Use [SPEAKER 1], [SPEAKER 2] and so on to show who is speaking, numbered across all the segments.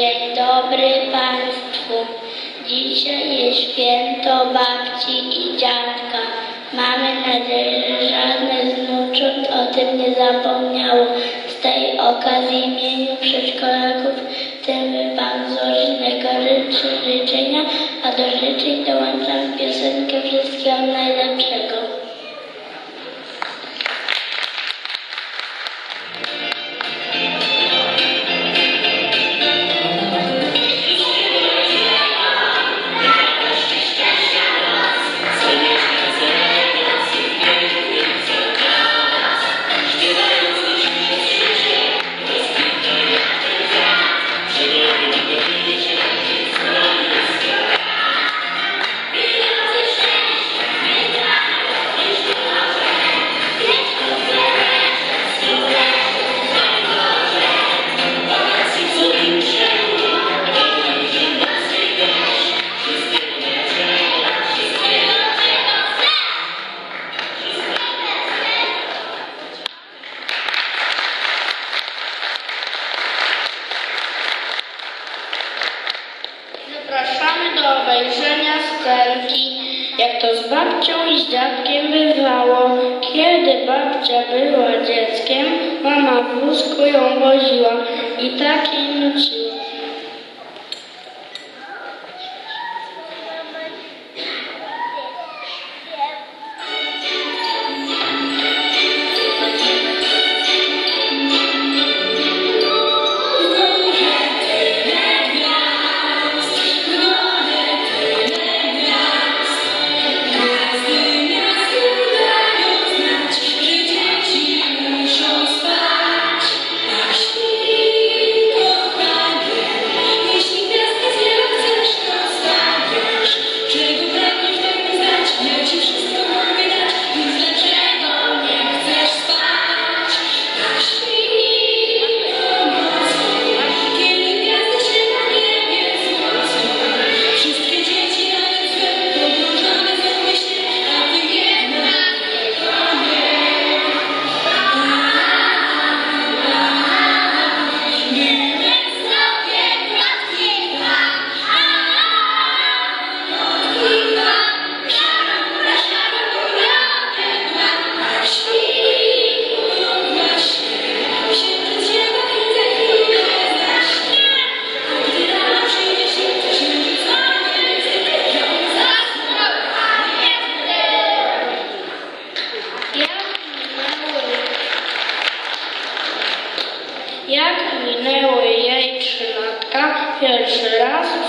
[SPEAKER 1] Dzień dobry Państwu. Dzisiaj jest święto babci i dziadka. Mamy nadzieję, że żadne z o tym nie zapomniało. Z tej okazji imieniu przedszkolaków chcemy Wam złożyć najgorsze życzenia, a do życzeń dołączam piosenkę Wszystkiego Najlepszego. Jak to z babcią i z dziadkiem bywało. Kiedy babcia była dzieckiem, mama w wózku ją woziła i tak jej nuciła.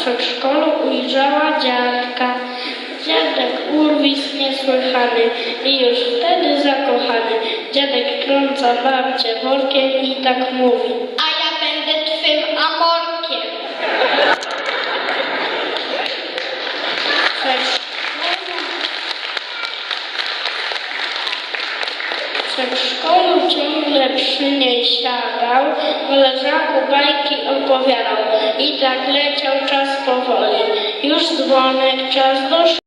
[SPEAKER 1] Przedszkolu ujrzała dziadka. Dziadek urwis niesłychany i już wtedy zakochany. Dziadek trąca babcię workiem i tak mówi. A ja będę twym amorkiem. W przedszkolu ciągle przy niej siadał, w leżaku bajki opowiadał i tak leciał czas powoli. Już dzwonek, czas do